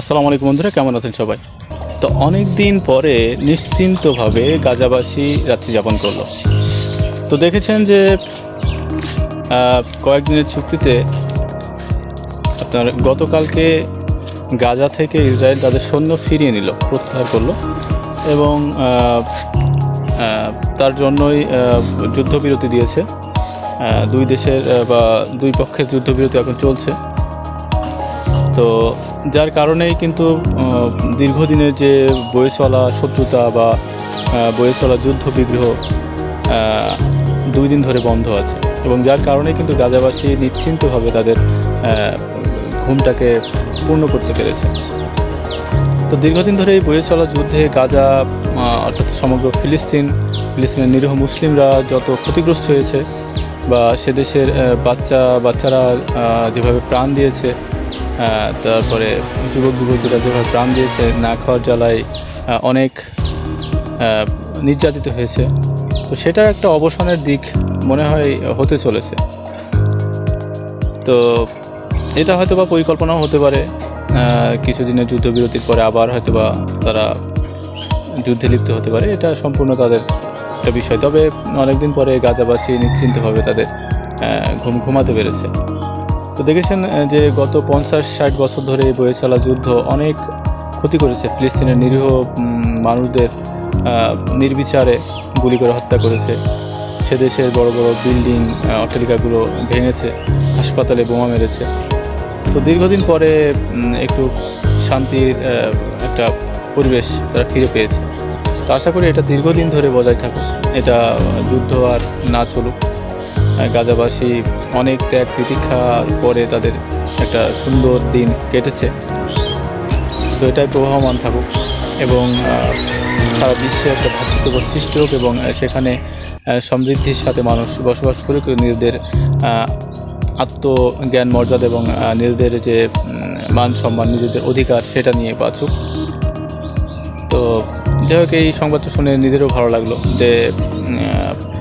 আসসালামু আলাইকুম বন্ধুরা, কেমন আছেন সবাই? তো অনেক দিন পরে নিশ্চিন্তভাবে গাজাবাসী রাত্রি যাপন করল। তো দেখেছেন যে কয়েকদিনের চুক্তিতে আপনার গতকালকে গাজা থেকে ইসরায়েল তাদের সৈন্য ফিরিয়ে নিল, প্রত্যাহার করল এবং তার জন্যই যুদ্ধবিরতি দিয়েছে। দুই দেশের বা দুই পক্ষের যুদ্ধবিরতি এখন চলছে। তো যার কারণেই কিন্তু দীর্ঘদিনের যে বয়ে চলা শত্রুতা বা বয়ে চলা যুদ্ধ বিগ্রহ দুই দিন ধরে বন্ধ আছে। এবং যার কারণে কিন্তু গাজাবাসী নিশ্চিন্তভাবে তাদের ঘুমটাকে পূর্ণ করতে পেরেছে। তো দীর্ঘদিন ধরে এই বয়ে চলা যুদ্ধে গাজা অর্থাৎ সমগ্র ফিলিস্তিন, ফিলিস্তিনের নিরীহ মুসলিমরা যত ক্ষতিগ্রস্ত হয়েছে বা সে দেশের বাচ্চা, বাচ্চারা যেভাবে প্রাণ দিয়েছে তারপরে যুবক যুবতীরা যেভাবে প্রাণ দিয়েছে, না খাওয়ার জ্বালায় অনেক নির্যাতিত হয়েছে। তো সেটা একটা অবসানের দিক মনে হয় হতে চলেছে। তো এটা হয়তো বা পরিকল্পনাও হতে পারে। কিছুদিনের যুদ্ধবিরতির পরে আবার হয়তো বা তারা যুদ্ধে লিপ্ত হতে পারে। এটা সম্পূর্ণ তাদের একটা বিষয়। তবে অনেকদিন পরে গাজাবাসী নিশ্চিন্তভাবে তাদের ঘুম ঘুমাতে পেরেছে। তো দেখেছেন যে গত পঞ্চাশ ষাট বছর ধরে এই বয়ে চলা যুদ্ধ অনেক ক্ষতি করেছে ফিলিস্তিনের নিরীহ মানুষদের নির্বিচারে গুলি করে হত্যা করেছে। সে দেশের বড় বড় বিল্ডিং অট্টালিকাগুলো ভেঙেছে, হাসপাতালে বোমা মেরেছে। তো দীর্ঘদিন পরে একটু শান্তির একটা পরিবেশ তারা ফিরে পেয়েছে। তো আশা করি এটা দীর্ঘদিন ধরে বজায় থাকুক। এটা যুদ্ধ আর না চলুক। গাজাবাসী অনেক ত্যাগ তিতিক্ষার পরে তাদের একটা সুন্দর দিন কেটেছে। তো এটাই প্রবাহমান থাকুক এবং সারা বিশ্বে একটা ভ্রাতৃত্ববোধ সৃষ্টি হোক এবং সেখানে সমৃদ্ধির সাথে মানুষ বসবাস করুক, নিজেদের আত্মজ্ঞান, মর্যাদা এবং নিজেদের যে মান সম্মান, নিজেদের অধিকার, সেটা নিয়ে বাঁচুক। তো যাই হোক, এই সংবাদটা শুনে নিজেরও ভালো লাগল যে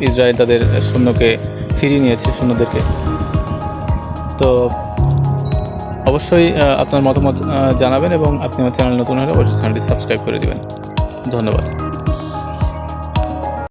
ইসরায়েল তাদের সৈন্যকে ফিরিয়ে নিয়েছে সৈন্যদেরকে তো অবশ্যই আপনার মতামত জানাবেন এবং আপনি আমার চ্যানেল নতুন হলে অবশ্যই চ্যানেলটি সাবস্ক্রাইব করে দেবেন। ধন্যবাদ।